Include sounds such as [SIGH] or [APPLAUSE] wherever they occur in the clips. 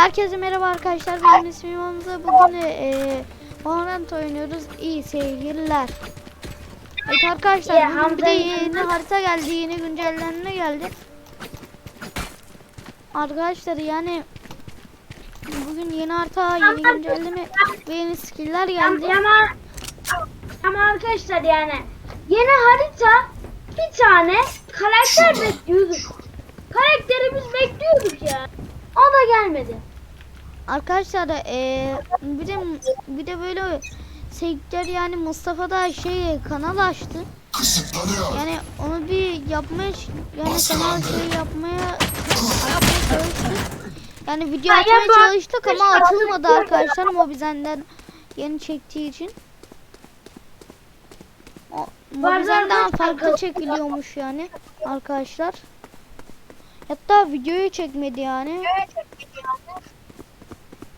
Herkese merhaba arkadaşlar. Benim ismim Hamza. Bugün e, Valorant oynuyoruz. İyi seyirler. Evet arkadaşlar Ya, bugün bir de yeni harita geldi. Yeni güncellenme geldi. Arkadaşlar yani bugün yeni harita, yeni güncelleme ve yeni skill'ler geldi. Ama, ama arkadaşlar yani yeni harita bir tane karakter bekliyorduk. Karakterimiz bekliyorduk ya. O da gelmedi. Arkadaşlar e, bir de bir de böyle sektör yani Mustafa da şey kanal açtı. Kısıtlanıyor. Yani onu bir yapmaya yani kanal şey yapmaya yapmaya çalıştık. Yani video Ya atmaya yapma. çalıştık ama atılmadı arkadaşlar Mobizenden yeni çektiği için. O- arkadaşlar, farklı çekiliyormuş yani arkadaşlar. Hatta videoyu çekmedi yani.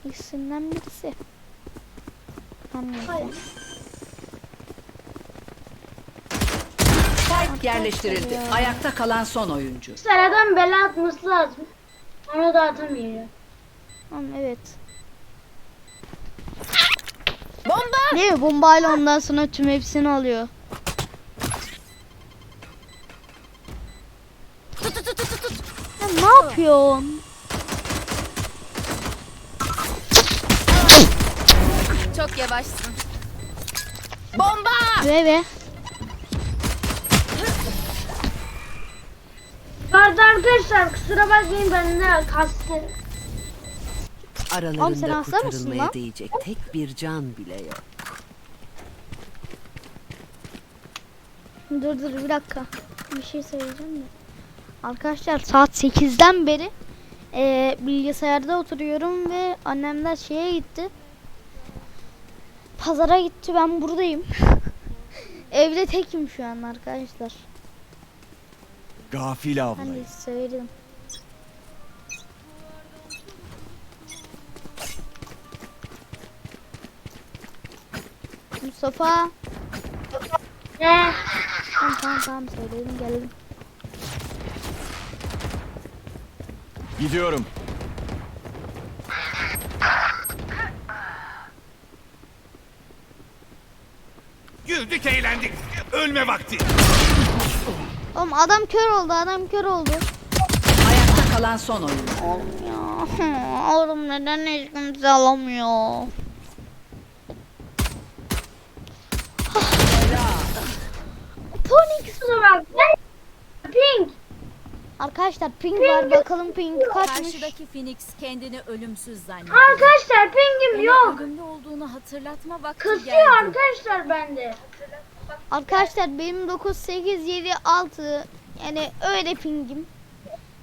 İkisinden birisi. Anladım. Spike yerleştirildi. ya. Ayakta kalan son oyuncu. Sıradan bela atması lazım. Onu da atamıyor. Tamam evet. Bomba! Değil mi? Bombayla ondan sonra tüm hepsini alıyor. Ya ne yapıyorsun? Çok yavaşsın. Bomba! Ve ve. Arada arkadaşlar kusura bakmayın ben de kastı. Oğlum sen Aralarında hasta mısın kurtarılmaya lan? değecek tek bir can bile yok. Dur dur bir dakika. Bir şey söyleyeceğim de. Arkadaşlar saat 8'den beri eee, bilgisayarda oturuyorum ve annemler şeye gitti. Pazara gitti ben buradayım. [LAUGHS] Evde tekim şu an arkadaşlar. Gafil avlayın. Hani söyledim. Mustafa. Ne? Tamam tamam tamam söyledim geldim. Gidiyorum. Güldük eğlendik. Ölme vakti. Oğlum adam kör oldu adam kör oldu. Ayakta kalan son oyuncu. Oğlum ya. Oğlum neden hiç kimse alamıyor? Phoenix. Kusura bakmayın. Pink. Arkadaşlar ping var bakalım ping kaçmış. Karşıdaki Phoenix kendini ölümsüz zannediyor. Arkadaşlar pingim yok. ölümlü olduğunu hatırlatma vakti Kısıyor geldi. arkadaşlar bende. Arkadaşlar benim 9 8 7 6 yani öyle pingim.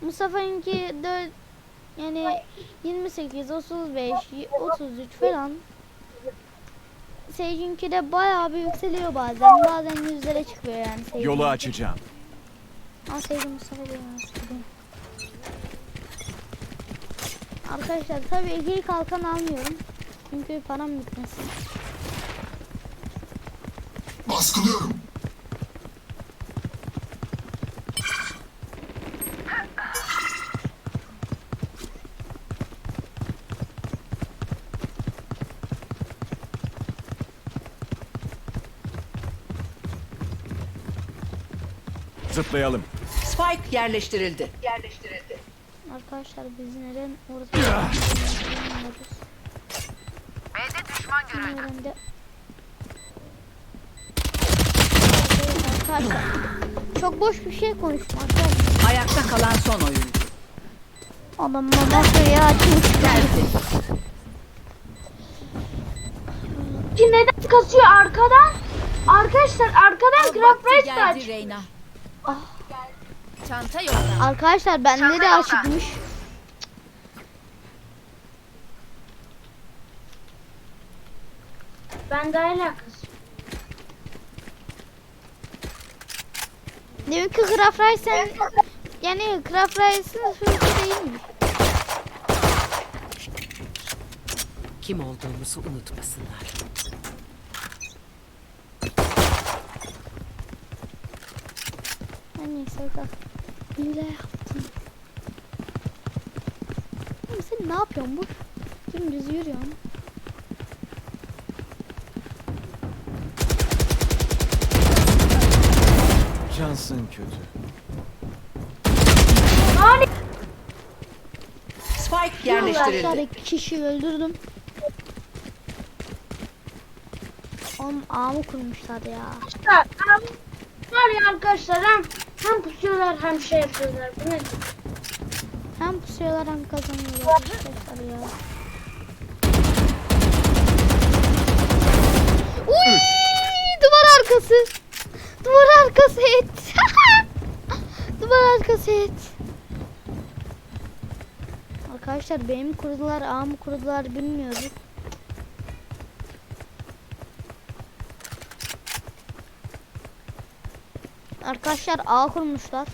Mustafa'nınki 4 yani 28 35 33 falan. Seyircinki de bayağı bir yükseliyor bazen. Bazen yüzlere çıkıyor yani Seyircin. Yolu açacağım. Aa Seyircin Mustafa Seyircin. Arkadaşlar tabii ikili kalkan almıyorum. Çünkü param bitmesin. Baskılıyorum. Zıplayalım. Spike yerleştirildi. Arkadaşlar biz neden orada bilmiyoruz. Bilmiyorum da. Evet Arkadaşlar çok boş bir şey konuştum arkadaşlar. Ayakta kalan son oyuncu. Adam masayı açmış geldi. Ki neden kasıyor arkadan? Arkadaşlar arkadan Race geldi aç. Reyna. Ah. Çanta yolda. Arkadaşlar bende de açıkmış. Ben de alakası. Demek ki Craft Rice sen yani Craft Rice'ın sözü değilmiş. Kim olduğumuzu unutmasınlar. Neyse bak. Hile yaptım. Oğlum sen ne yapıyorsun bu? Dümdüz yürüyorsun. Cansın kötü. Spike yerleştirildi. İki kişiyi öldürdüm. Oğlum ağımı kurmuşlar ya. Arkadaşlar abi, var ya arkadaşlar hem, hem pusuyorlar hem şey yapıyorlar. Bu ne? Hem pusuyorlar hem kazanıyorlar arkadaşlar ya. Uy! Duvar arkası. Duvar arkası et. [LAUGHS] Duvar arkası et. Arkadaşlar benim kurdular, ağ mı kurdular bilmiyoruz. Arkadaşlar ağ kurmuşlar.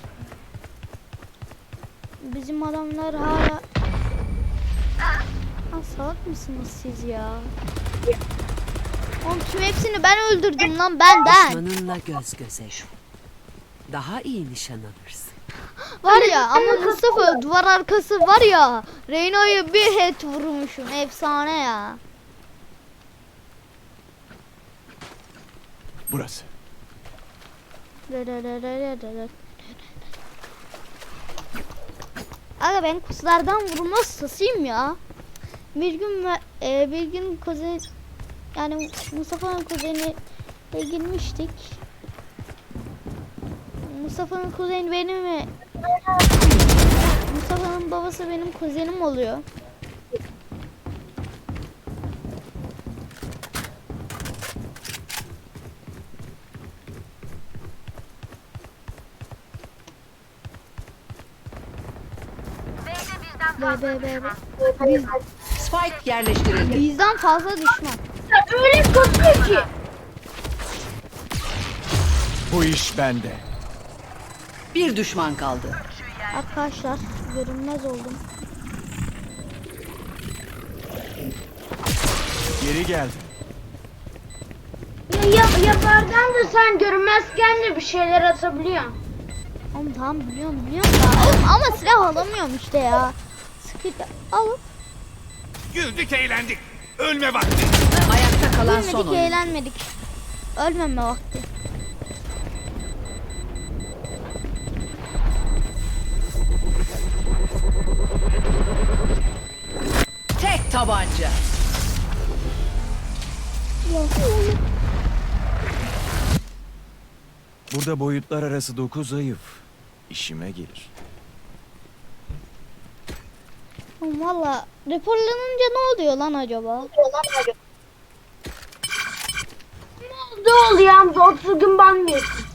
Bizim adamlar hala... Ha, salak mısınız siz ya? Oğlum tüm hepsini ben öldürdüm lan benden. Düşmanınla göz göze. Daha iyi nişan alırsın. Var ya ama Mustafa duvar arkası var ya. Reyna'yı bir head vurmuşum. Efsane ya. Burası. Aga ben kuzulardan vurma sasıyım ya. Bir gün e, bir gün kuzen yani Mustafa'nın kuzeni e, girmiştik. Mustafa'nın kuzeni benim ve Mustafa'nın babası benim kuzenim oluyor. Be be be be. Biz, Spike yerleştirildi. bizden fazla düşman. Ya öyle kokuyor ki. Bu iş bende. Bir düşman kaldı. Arkadaşlar görünmez oldum. Geri geldim. Ya, ya, yapardan da sen görünmezken de bir şeyler atabiliyorsun. Oğlum tamam biliyorum biliyorum da. Ama silah alamıyorum işte ya. Sıkıntı alıp Güldük eğlendik. Ölme vakti. Ayakta kalan son gülmedik oyun. eğlenmedik. Ölmeme vakti. Tek tabanca. Burada boyutlar arası dokuz zayıf. İşime gelir. Oğlum valla raporlanınca ne oluyor lan acaba? Ne oldu ya Hamza 30 gün banmıyorsun.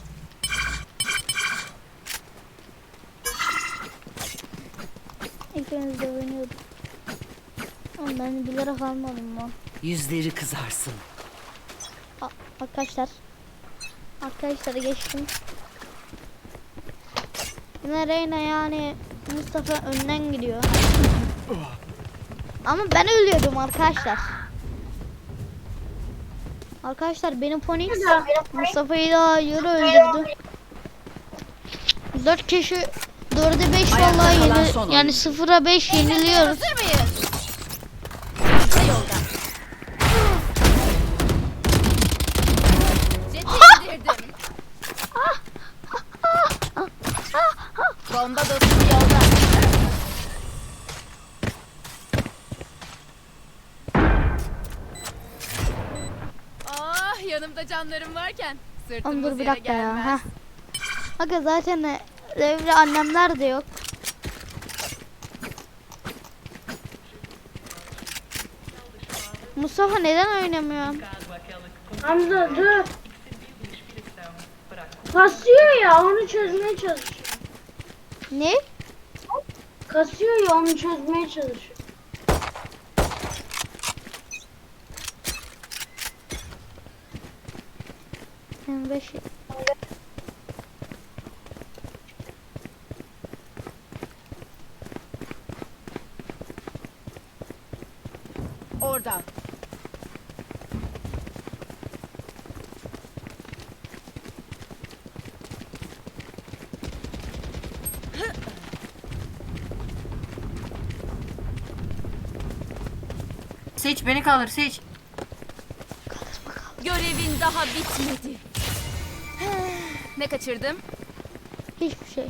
İkimiz de oynuyorduk. Oğlum ben bilerek almadım lan. Yüzleri kızarsın. A- arkadaşlar. Arkadaşlar geçtim. Yine Reyna yani Mustafa önden gidiyor. Ama ben ölüyordum arkadaşlar. Arkadaşlar benim Phoenix Mustafa'yı daha yarı öldürdü. 4 kişi 4'e 5 Ayakta vallahi yeni, yani 0'a 5 yeniliyoruz. Hazır mıyız? Yanımda canlarım varken Oğlum sırtımız dur bir yere dakika ya. gelmez. Heh. Aga zaten e, evde annemler de yok. Mustafa neden oynamıyor? Hamza dur. Kasıyor ya onu çözmeye çalışıyor. Ne? Kasıyor ya onu çözmeye çalışıyor. Yani beş... Orada. Seç beni kaldır seç. Görevin daha bitmedi. Ne kaçırdım? Hiçbir şey.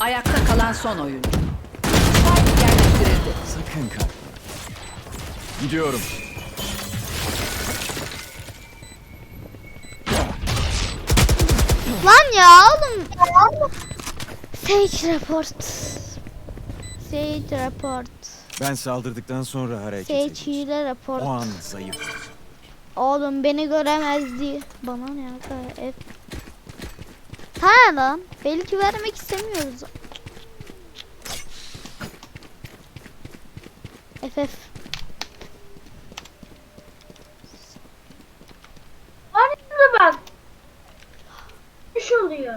Ayakta kalan son oyuncu. Spike yerleştirildi. Sakın kalkma. Gidiyorum. Ya oğlum. Sage report. Sage report. Ben saldırdıktan sonra hareket Sage edin. hile report. O an zayıf. Oğlum beni göremezdi. Bana ne ya? F. Ha lan. Belki vermek istemiyoruz. FF. Hadi bak. İş oluyor.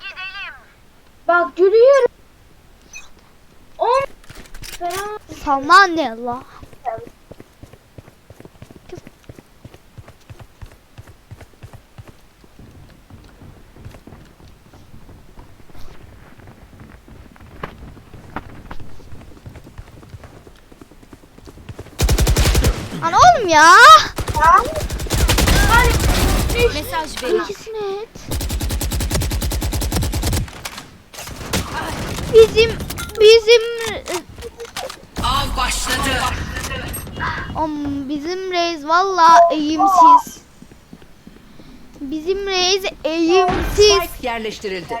Gidelim. Bak yürüyorum. On. Falan. Sana ne la? Lan oğlum ya. Mesaj verin. İkisini et. Bizim bizim başladı. Om bizim reis valla eğimsiz. Bizim reis eğimsiz. Spike yerleştirildi.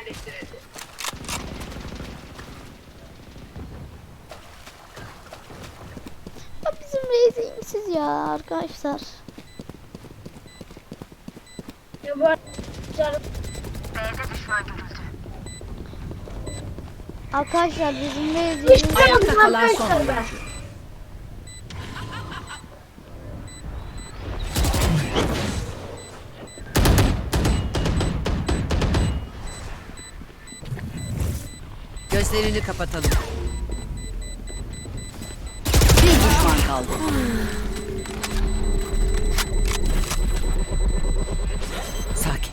Bizim reis eğimsiz ya arkadaşlar. Ya bu arkadaşlar. Arkadaşlar bizim reis eğimsiz. Ayakta kalan son oyuncu. Gözlerini kapatalım. Bir düşman kaldı. Sakin.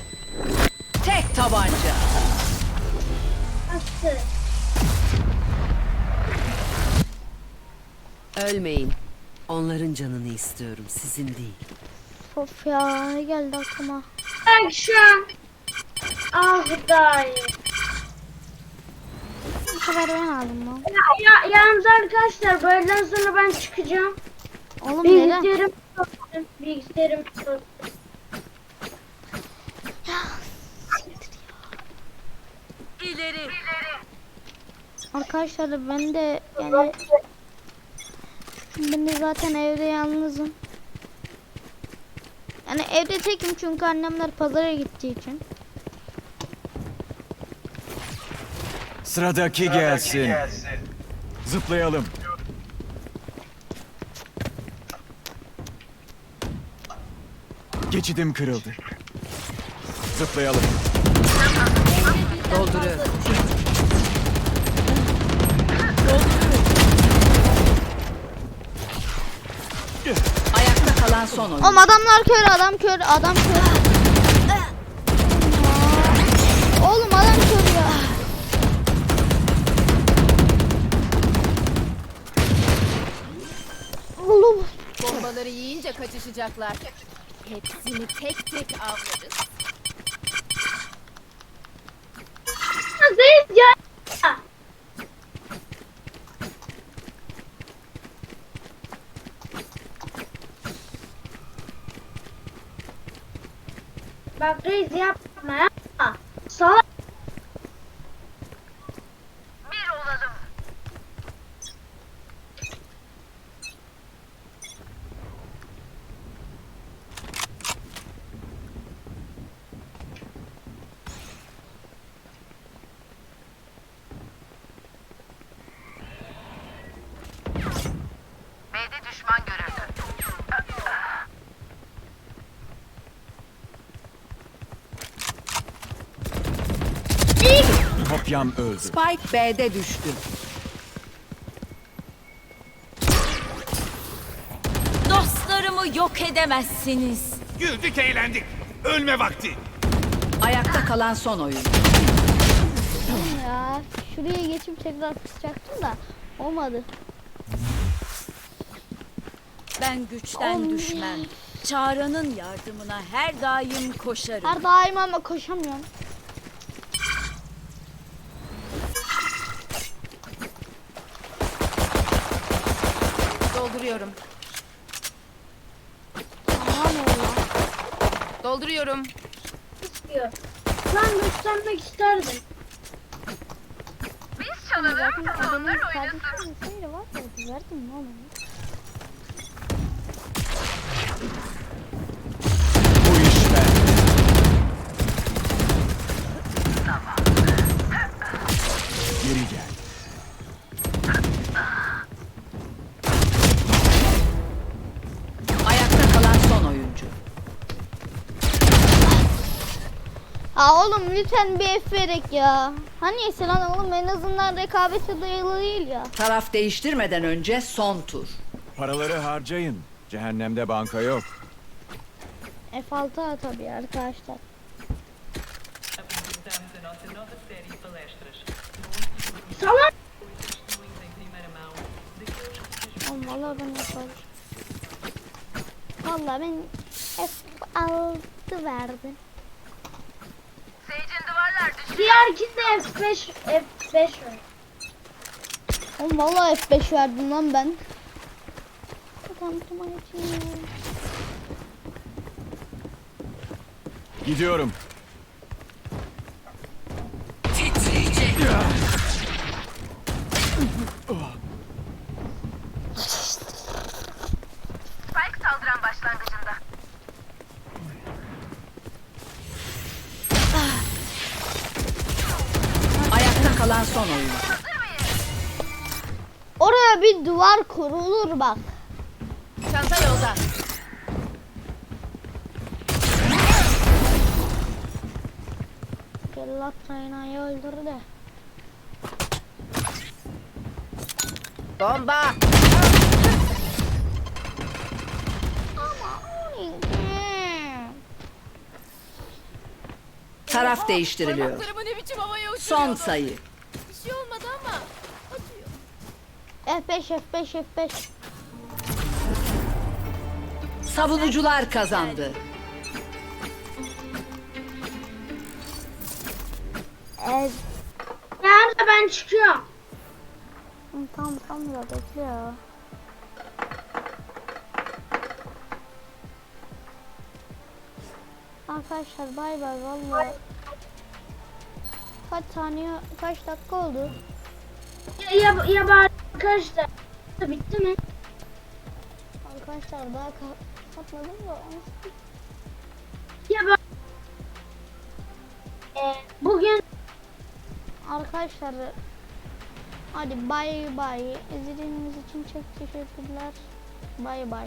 Tek tabanca. Attı. Ölmeyin. Onların canını istiyorum, sizin değil. Of ya ne geldi aklıma. Bak şu an. Ah iyi. Bu sefer ben aldım lan. Ya, ya, yalnız arkadaşlar böyleden sonra ben çıkacağım. Oğlum neden? Bilgisayarım kapattım. Bilgisayarım kapattım. İleri. Arkadaşlar ben de yani ben de zaten evde yalnızım. Yani evde tekim çünkü annemler pazara gittiği için. Sıradaki gelsin. Zıplayalım. Geçidim kırıldı. Zıplayalım. Dolduruyorum. Ayakta kalan son oyuncu. Oğlum adamlar kör, adam kör, adam kör. Oğlum adam kör ya. Oğlum. Bombaları yiyince kaçışacaklar. Hepsini tek tek avlarız. Zeyt ya. Bak reis yapma yapma. Sağ Cam öldü. Spike B'de düştü. Dostlarımı yok edemezsiniz. Güldük eğlendik. Ölme vakti. Ayakta kalan son oyun. Ya şuraya geçip tekrar kısacaktım da olmadı. Ben güçten Olmuyor. düşmem. Çağrı'nın yardımına her daim koşarım. Her daim ama koşamıyorum. Dolduruyorum. Aman Allah. Dolduruyorum. istiyor. Ben göstermek isterdim. Zaten adamın kardeşinin seyri var ya verdim mi oğlum? Bu iş bende. Geri gel. Ayakta kalan son oyuncu. Aa oğlum lütfen bir F verek ya. Hani lan oğlum en azından rekabete dayalı değil ya. Taraf değiştirmeden önce son tur. Paraları harcayın. Cehennemde banka yok. F6 tabii arkadaşlar. Salak. Oğlum valla ben F6. Valla ben F6 verdim. Diğerkinde F5 F5 var. Oğlum valla F5 verdim lan ben. Gidiyorum. Cellat Reyna'yı öldürdü. Bomba. Taraf değiştiriliyor. Parmaklarımı ne biçim havaya uçuruyor. Son sayı. Bir şey olmadı ama. Acıyor. F5 F5 F5. Savunucular kazandı. Evet. Nerede ben çıkıyorum. Tamam tamam ya bekle ya. Arkadaşlar bay bay vallahi. Kaç saniye kaç dakika oldu? Ya ya, ya arkadaşlar bitti mi? Arkadaşlar daha kapatmadım da 18 Arkadaşlar hadi bay bay. İzlediğiniz için çok teşekkürler. Bay bay.